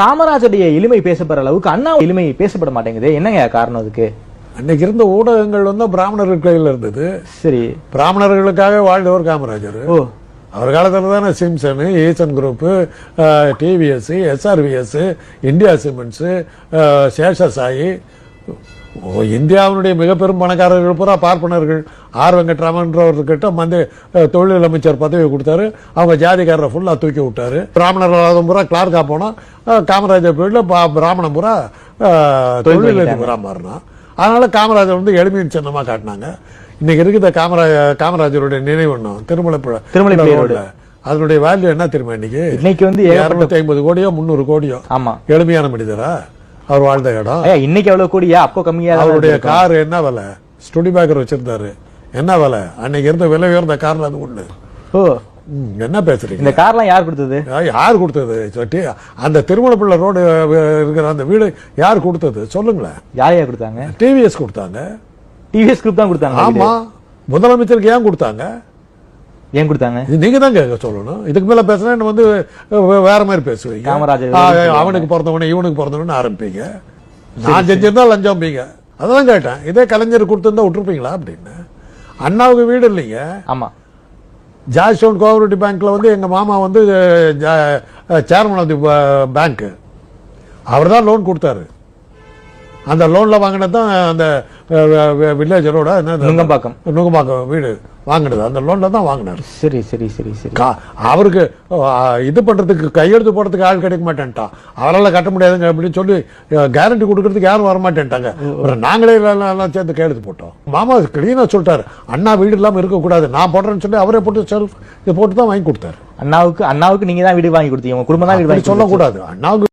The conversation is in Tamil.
காமராஜருடைய எளிமை பேசப்படுற அளவுக்கு அண்ணா எளிமை பேசப்பட மாட்டேங்குது. என்னங்க காரணம் அதுக்கு? அன்னைக்கு இருந்த ஊடகங்கள் வந்து பிராமணர்கள் கையில் இருந்தது. சரி. பிராமணர்களுக்காக வாழ்ந்தவர் காமராஜர். ஓ. அவர் காலத்தில் தானே Simpson Easun group TVS SRVS India cements Seshasayee. இந்தியாவினுடைய மிக பெரும் பணக்காரர்கள் பூரா பார்ப்பனர்கள். ஆர் வெங்கட்ராமன்றவர்கிட்ட மந்திரி அஹ், தொழில் அமைச்சர் பதவி கொடுத்தாரு. அவங்க ஜாதிக்காரரை ஃபுல்லாக தூக்கி விட்டாரு. பிராமணர்கள் பூரா கிளார்க்கா போனால் காமராஜர் பீரியடில் பிராமணன் பூரா அஹ், தொழில் தொழில் வாங்கிட்டாங்க. பூரா மாறினான் அதனால காமராஜர் வந்து எளிமையின் சின்னமாக காட்டினாங்க. இன்னைக்கு இருக்குது காமராஜ காமராஜருடைய நினைவண்ணம் திருமலைப்புழ திருமலைப்புழை ரோட்ல. அதனுடைய வேல்யூ என்ன தெரியுமா இன்னைக்கு? இன்னைக்கு வந்து இருநூத்தி ஐம்பது கோடியோ முந்நூறு கோடியோ. ஆமா. எளிமையான மனிதரா? அவர் வாழ்ந்த இடம். இன்னைக்கு எவ்வளவு கூடியா? அப்போ கம்மியா அவருடைய. கார் என்ன விலை? ஸ்டுடி பேக்கர் வச்சிருந்தாரு. என்ன விலை? அன்னைக்கு இருந்த விலை உயர்ந்த கார்ல அது ஒண்ணு. ஓ. என்ன பேசுறீங்க? இந்த கார்லாம் யார் கொடுத்தது? யார் கொடுத்தது? சொட்டி அந்த திருமணப்பிள்ளை ரோடு இருக்கிற அந்த வீடு யார் கொடுத்தது? சொல்லுங்களேன். யார் யார் கொடுத்தாங்க? டிவிஎஸ் கொடுத்தாங்க. டிவிஎஸ் குரூப் தான் கொடுத்தாங்க ஆமா. முதலமைச்சருக்கு ஏன் கொடுத்தாங்க? ஏன் கொடுத்தாங்க? நீங்க தான் கேட்க சொல்லணும். இதுக்கு மேல பேசினா வந்து வேற மாதிரி பேசுவீங்க. காமராஜர். அவனுக்கு பிறந்தவனே இவனுக்கு பிறந்தவனு ஆரம்பிப்பீங்க. நான் செஞ்சிருந்தா லஞ்சம் அதான் கேட்டேன். இதே கலைஞர் கொடுத்திருந்தா விட்டுருப்பீங்களா அப்படின்னு? அண்ணாவுக்கு வீடு இல்லைங்க. ஆமா. ஜார்ஜ் டவுன் கோஆபரேட்டிவ் பேங்க்ல வந்து எங்க மாமா வந்து சேர்மன் ஆஃப் தி பேங்க் அவர் தான் லோன் கொடுத்தாரு. அந்த லோன்ல வாங்கினது தான் அந்த வில்லேஜரோட நுங்கம்பாக்கம். நுங்கம்பாக்கம் வீடு. வாங்கினது. அந்த லோன்ல தான் வாங்கினாரு. சரி சரி சரி சரி. அவருக்கு இது பண்றதுக்கு கையெழுத்து போடுறதுக்கு ஆள் கிடைக்க மாட்டேன்ட்டான் அவரால் கட்ட முடியாதுங்க அப்படின்னு சொல்லி கேரண்டி கொடுக்கறதுக்கு யாரும் வர மாட்டேன்ட்டாங்க. நாங்களே எல்லாம் சேர்ந்து கையெழுத்து போட்டோம். மாமா கிளீனா சொல்லிட்டாரு. அண்ணா வீடு இல்லாம இருக்கக்கூடாது. நான் போடுறேன்னு சொல்லி அவரே போட்டு செல்ஃப் இது போட்டு தான் வாங்கி கொடுத்தாரு. அண்ணாவுக்கு அண்ணாவுக்கு நீங்க தான் வீடு வாங்கி கொடுத்தீங்க. குடும்பம் தான் வீடு வாங்கி. சொல்லக்கூடாது. அண்ணாவுக்கு